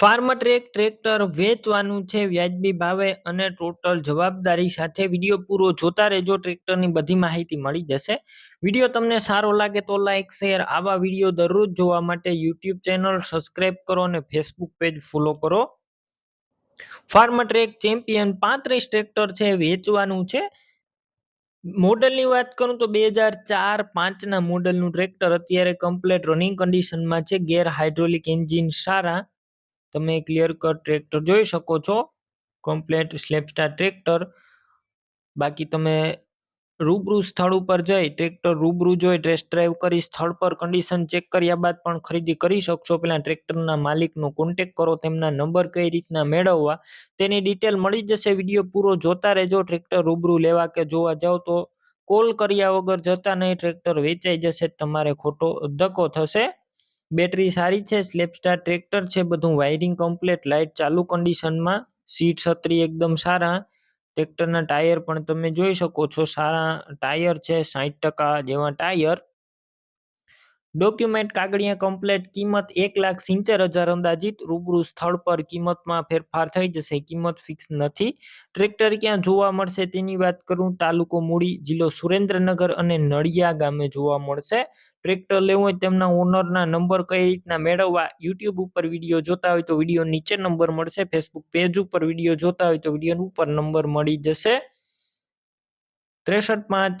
ફાર્મટ્રેક tractor વેચવાનું છે, વ્યાજબી ભાવે અને ટોટલ જવાબદારી સાથે વીડિયો પૂરો જોતા રહેજો, ટ્રેક્ટરની બધી માહિતી મળી જશે. વીડિયો તમને સારો લાગે તો લાઈક, શેર, આવા વીડિયો દરરોજ જોવા માટે યુટ્યુબ ચેનલ સબસ્ક્રાઇબ કરો અને ફેસબુક પેજ ફોલો કરો. ફાર્મટ્રેક ચેમ્પિયન પાંત્રીસ ટ્રેક્ટર છે, વેચવાનું છે. મોડલની વાત કરું તો બે હજાર ચાર પાંચના મોડલનું ટ્રેક્ટર અત્યારે કમ્પ્લેટ રનિંગ કન્ડિશનમાં છે, ગેર હાઇડ્રોલિક એન્જિન સારા તમે ક્લિયર કટ ટ્રેક્ટર જોઈ શકો છો. કમ્પ્લેટ સ્લેપસ્ટાર ટ્રેક્ટર બાકી તમે રૂબરૂ સ્થળ ઉપર જઈ ટ્રેક્ટર રૂબરૂ જોઈ ટેસ્ટ ડ્રાઈવ કરી સ્થળ પર કન્ડિશન ચેક કર્યા બાદ પણ ખરીદી કરી શકશો. પહેલાં ટ્રેક્ટરના માલિકનો કોન્ટેક કરો, તેમના નંબર કઈ રીતના મેળવવા, તેની ડિટેલ મળી જશે. વીડિયો પૂરો જોતા રહેજો. ટ્રેક્ટર રૂબરૂ લેવા કે જોવા જાઓ તો કોલ કર્યા વગર જતા નહીં. ટ્રેક્ટર વેચાઈ જશે, તમારે ખોટો ધક્કો થશે. બેટરી સારી છે સ્લેપસ્ટાર ટ્રેક્ટર છે, બધું વાયરિંગ કમ્પ્લેટ લાઇટ ચાલુ કન્ડિશનમાં સીટ છત્રી એકદમ સારા, ટ્રેક્ટરના ટાયર પણ તમે જોઈ શકો છો, સારા ટાયર છે સાઠ ટકા જેવા ટાયર. ડોક્યુમેન્ટ કાગળિયા કમ્પ્લેટ કિંમત એક લાખ સિત્તેર હજાર અંદાજિત, રૂબરૂ સ્થળ પર કિંમતમાં ફેરફાર થઈ જશે. કિંમત ફિક્સ નથી. ટ્રેક્ટર ક્યાં જોવા મળશે તેની વાત કરું. તાલુકો મૂડી, જિલ્લો સુરેન્દ્રનગર અને નડિયા ગામે જોવા મળશે. ટ્રેક્ટર લેવું હોય તેમના ઓનરના નંબર કઈ રીતના મેળવવા, યુટ્યુબ ઉપર વીડિયો જોતા હોય તો વીડિયો નીચે નંબર મળશે. ફેસબુક પેજ ઉપર વીડિયો જોતા હોય તો વીડિયો ઉપર નંબર મળી જશે. ત્રેસઠ પાંચ